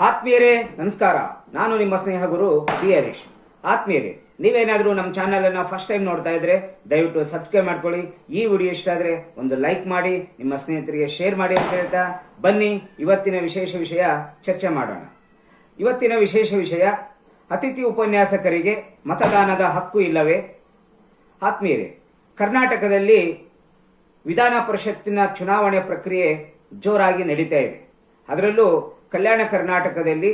ಆತ್ಮೀಯರೇ, ನಮಸ್ಕಾರ. ನಾನು ನಿಮ್ಮ ಸ್ನೇಹ ಗುರು ಬಿ ಹರೀಶ್ ಆತ್ಮೀಯರೇ, ನೀವೇನಾದರೂ ನಮ್ಮ ಚಾನೆಲ್ ಅನ್ನ ಫಸ್ಟ್ ಟೈಮ್ ನೋಡ್ತಾ ಇದ್ರೆ, ದಯವಿಟ್ಟು ಸಬ್ಸ್ಕ್ರೈಬ್ ಮಾಡ್ಕೊಳ್ಳಿ. ಈ ವಿಡಿಯೋ ಇಷ್ಟ ಆದ್ರೆ ಒಂದು ಲೈಕ್ ಮಾಡಿ, ನಿಮ್ಮ ಸ್ನೇಹಿತರಿಗೆ ಶೇರ್ ಮಾಡಿ ಅಂತ ಹೇಳ್ತಾ ಬನ್ನಿ. ಇವತ್ತಿನ ವಿಶೇಷ ವಿಷಯ ಚರ್ಚೆ ಮಾಡೋಣ. ಇವತ್ತಿನ ವಿಶೇಷ ವಿಷಯ, ಅತಿಥಿ ಉಪನ್ಯಾಸಕರಿಗೆ ಮತದಾನದ ಹಕ್ಕು ಇಲ್ಲವೇ? ಆತ್ಮೀಯರೇ, ಕರ್ನಾಟಕದಲ್ಲಿ ವಿಧಾನ ಪರಿಷತ್ತಿನ ಚುನಾವಣೆ ಪ್ರಕ್ರಿಯೆ ಜೋರಾಗಿ ನಡೀತಾ ಇದೆ. ಅದರಲ್ಲೂ ಕಲ್ಯಾಣ ಕರ್ನಾಟಕದಲ್ಲಿ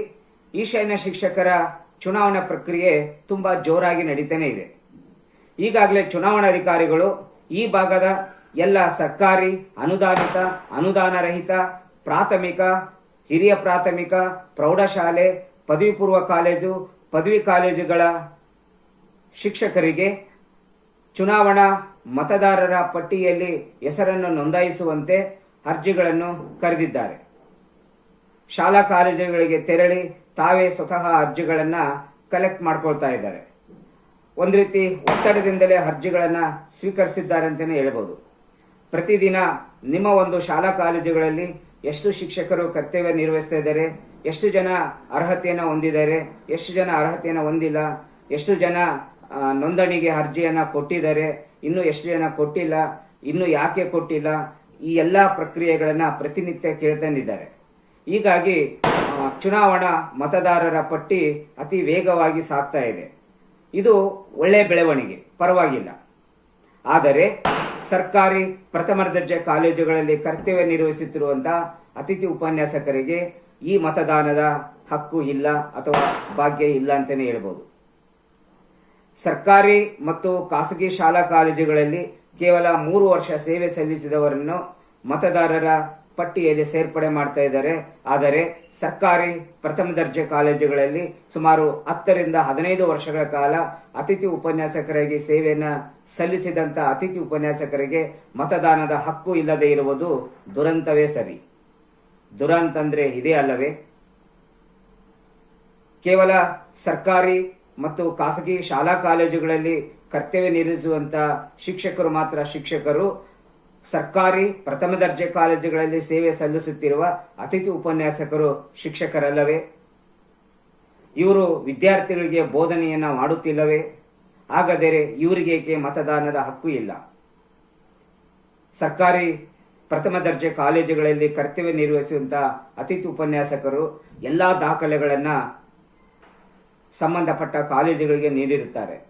ಈಶಾನ್ಯ ಶಿಕ್ಷಕರ ಚುನಾವಣಾ ಪ್ರಕ್ರಿಯೆ ತುಂಬಾ ಜೋರಾಗಿ ನಡೀತಾನೆ ಇದೆ. ಈಗಾಗಲೇ ಚುನಾವಣಾಧಿಕಾರಿಗಳು ಈ ಭಾಗದ ಎಲ್ಲ ಸರ್ಕಾರಿ, ಅನುದಾನಿತ ಅನುದಾನ ರಹಿತ ಪ್ರಾಥಮಿಕ, ಹಿರಿಯ ಪ್ರಾಥಮಿಕ, ಪ್ರೌಢಶಾಲೆ ಪದವಿ ಪೂರ್ವ ಕಾಲೇಜು, ಪದವಿ ಕಾಲೇಜುಗಳ ಶಿಕ್ಷಕರಿಗೆ ಚುನಾವಣಾ ಮತದಾರರ ಪಟ್ಟಿಯಲ್ಲಿ ಹೆಸರನ್ನು ನೋಂದಾಯಿಸುವಂತೆ ಅರ್ಜಿಗಳನ್ನು ಕರೆದಿದ್ದಾರೆ. ಶಾಲಾ ಕಾಲೇಜುಗಳಿಗೆ ತೆರಳಿ ತಾವೇ ಸ್ವತಃ ಅರ್ಜಿಗಳನ್ನ ಕಲೆಕ್ಟ್ ಮಾಡ್ಕೊಳ್ತಾ ಇದ್ದಾರೆ. ಒಂದು ರೀತಿ ಒತ್ತಡದಿಂದಲೇ ಅರ್ಜಿಗಳನ್ನ ಸ್ವೀಕರಿಸಿದ್ದಾರೆ ಅಂತಲೇ ಹೇಳ್ಬೋದು. ಪ್ರತಿದಿನ ನಿಮ್ಮ ಒಂದು ಶಾಲಾ ಕಾಲೇಜುಗಳಲ್ಲಿ ಎಷ್ಟು ಶಿಕ್ಷಕರು ಕರ್ತವ್ಯ ನಿರ್ವಹಿಸ್ತಾ ಇದ್ದಾರೆ, ಎಷ್ಟು ಜನ ಅರ್ಹತೆಯನ್ನು ಹೊಂದಿದ್ದಾರೆ, ಎಷ್ಟು ಜನ ಅರ್ಹತೆಯನ್ನು ಹೊಂದಿಲ್ಲ, ಎಷ್ಟು ಜನ ನೋಂದಣಿಗೆ ಅರ್ಜಿಯನ್ನು ಕೊಟ್ಟಿದ್ದಾರೆ, ಇನ್ನು ಎಷ್ಟು ಜನ ಕೊಟ್ಟಿಲ್ಲ, ಇನ್ನು ಯಾಕೆ ಕೊಟ್ಟಿಲ್ಲ, ಈ ಎಲ್ಲ ಪ್ರಕ್ರಿಯೆಗಳನ್ನು ಪ್ರತಿನಿತ್ಯ ಕೇಳ್ತಾನಿದ್ದಾರೆ ಹೀಗಾಗಿ ಚುನಾವಣಾ ಮತದಾರರ ಪಟ್ಟಿ ಅತಿ ವೇಗವಾಗಿ ಸಾಗ್ತಾ ಇದೆ. ಇದು ಒಳ್ಳೆಯ ಬೆಳವಣಿಗೆ, ಪರವಾಗಿಲ್ಲ. ಆದರೆ, ಸರ್ಕಾರಿ ಪ್ರಥಮ ದರ್ಜೆ ಕಾಲೇಜುಗಳಲ್ಲಿ ಕರ್ತವ್ಯ ನಿರ್ವಹಿಸುತ್ತಿರುವಂತಹ ಅತಿಥಿ ಉಪನ್ಯಾಸಕರಿಗೆ ಈ ಮತದಾನದ ಹಕ್ಕು ಇಲ್ಲ ಅಥವಾ ಭಾಗ್ಯ ಇಲ್ಲ ಅಂತಲೇ ಹೇಳ್ಬೋದು. ಸರ್ಕಾರಿ ಮತ್ತು ಖಾಸಗಿ ಶಾಲಾ ಕಾಲೇಜುಗಳಲ್ಲಿ ಕೇವಲ ಮೂರು ವರ್ಷ ಸೇವೆ ಸಲ್ಲಿಸಿದವರನ್ನು ಮತದಾರರ ಪಟ್ಟಿಯಲ್ಲಿ ಸೇರ್ಪಡೆ ಮಾಡ್ತಾ ಇದ್ದಾರೆ. ಆದರೆ ಸರ್ಕಾರಿ ಪ್ರಥಮ ದರ್ಜೆ ಕಾಲೇಜುಗಳಲ್ಲಿ ಸುಮಾರು ಹತ್ತರಿಂದ ಹದಿನೈದು ವರ್ಷಗಳ ಕಾಲ ಅತಿಥಿ ಉಪನ್ಯಾಸಕರಾಗಿ ಸೇವೆಯನ್ನ ಸಲ್ಲಿಸಿದಂತ ಅತಿಥಿ ಉಪನ್ಯಾಸಕರಿಗೆ ಮತದಾನದ ಹಕ್ಕು ಇಲ್ಲದೆ ಇರುವುದು ದುರಂತವೇ ಸರಿ. ದುರಂತ ಅಂದ್ರೆ ಇದೇ ಅಲ್ಲವೇ? ಕೇವಲ ಸರ್ಕಾರಿ ಮತ್ತು ಖಾಸಗಿ ಶಾಲಾ ಕಾಲೇಜುಗಳಲ್ಲಿ ಕರ್ತವ್ಯ ನಿರ್ವಹಿಸುವಂತ ಶಿಕ್ಷಕರು ಮಾತ್ರ ಶಿಕ್ಷಕರು ಸರ್ಕಾರಿ ಪ್ರಥಮ ದರ್ಜೆ ಕಾಲೇಜುಗಳಲ್ಲಿ ಸೇವೆ ಸಲ್ಲಿಸುತ್ತಿರುವ ಅತಿಥಿ ಉಪನ್ಯಾಸಕರು ಶಿಕ್ಷಕರಲ್ಲವೇ? ಇವರು ವಿದ್ಯಾರ್ಥಿಗಳಿಗೆ ಬೋಧನೆಯನ್ನ ಮಾಡುತ್ತಿಲ್ಲವೇ? ಹಾಗಾದರೆ ಇವರಿಗೇಕೆ ಮತದಾನದ ಹಕ್ಕು ಇಲ್ಲ? ಸರ್ಕಾರಿ ಪ್ರಥಮ ದರ್ಜೆ ಕಾಲೇಜುಗಳಲ್ಲಿ ಕರ್ತವ್ಯ ನಿರ್ವಹಿಸುವಂತಹ ಅತಿಥಿ ಉಪನ್ಯಾಸಕರು ಎಲ್ಲಾ ದಾಖಲೆಗಳನ್ನ ಸಂಬಂಧಪಟ್ಟ ಕಾಲೇಜುಗಳಿಗೆ ನೀಡಿರುತ್ತಾರೆ.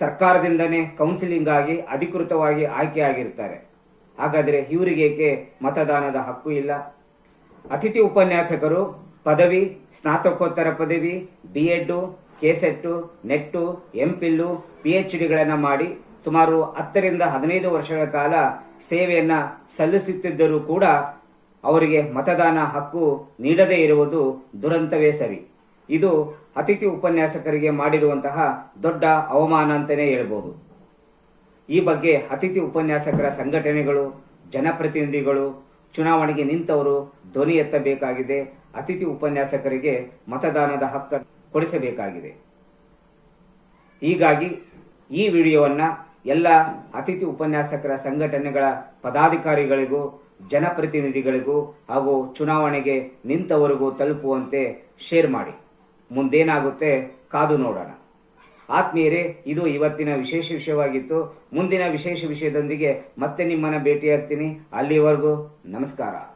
ಸರ್ಕಾರದಿಂದನೇ ಕೌನ್ಸಿಲಿಂಗ್ ಆಗಿ ಅಧಿಕೃತವಾಗಿ ಆಯ್ಕೆಯಾಗಿರ್ತಾರೆ ಹಾಗಾದರೆ ಇವರಿಗೇಕೆ ಮತದಾನದ ಹಕ್ಕು ಇಲ್ಲ? ಅತಿಥಿ ಉಪನ್ಯಾಸಕರು ಪದವಿ, ಸ್ನಾತಕೋತ್ತರ ಪದವಿ ಬಿ ಎಡ್ ಕೆಸೆಟ್ಟು ನೆಟ್ಟು ಎಂಪಿಲ್ಲು ಪಿ ಎಚ್ ಡಿಗಳನ್ನ ಮಾಡಿ ಸುಮಾರು ಹತ್ತರಿಂದ ಹದಿನೈದು ವರ್ಷಗಳ ಕಾಲ ಸೇವೆಯನ್ನ ಸಲ್ಲಿಸುತ್ತಿದ್ದರೂ ಕೂಡ ಅವರಿಗೆ ಮತದಾನ ಹಕ್ಕು ನೀಡದೇ ಇರುವುದು ದುರಂತವೇ ಸರಿ. ಇದು ಅತಿಥಿ ಉಪನ್ಯಾಸಕರಿಗೆ ಮಾಡಿರುವಂತಹ ದೊಡ್ಡ ಅವಮಾನ ಅಂತಲೇ ಹೇಳಬಹುದು ಈ ಬಗ್ಗೆ ಅತಿಥಿ ಉಪನ್ಯಾಸಕರ ಸಂಘಟನೆಗಳು, ಜನಪ್ರತಿನಿಧಿಗಳು, ಚುನಾವಣೆಗೆ ನಿಂತವರು ಧ್ವನಿ ಎತ್ತಬೇಕಾಗಿದೆ. ಅತಿಥಿ ಉಪನ್ಯಾಸಕರಿಗೆ ಮತದಾನದ ಹಕ್ಕ ಕೊಡಿಸಬೇಕಾಗಿದೆ. ಹೀಗಾಗಿ ಈ ವಿಡಿಯೋವನ್ನ ಎಲ್ಲ ಅತಿಥಿ ಉಪನ್ಯಾಸಕರ ಸಂಘಟನೆಗಳ ಪದಾಧಿಕಾರಿಗಳಿಗೂ, ಜನಪ್ರತಿನಿಧಿಗಳಿಗೂ ಹಾಗೂ ಚುನಾವಣೆಗೆ ನಿಂತವರಿಗೂ ತಲುಪುವಂತೆ ಶೇರ್ ಮಾಡಿ. ಮುಂದೇನಾಗುತ್ತೆ ಕಾದು ನೋಡೋಣ. ಆತ್ಮೀಯರೇ, ಇದು ಇವತ್ತಿನ ವಿಶೇಷ ವಿಷಯವಾಗಿತ್ತು. ಮುಂದಿನ ವಿಶೇಷ ವಿಷಯದೊಂದಿಗೆ ಮತ್ತೆ ನಿಮ್ಮನ್ನ ಭೇಟಿಯಾಗ್ತೀನಿ. ಅಲ್ಲಿವರೆಗೂ ನಮಸ್ಕಾರ.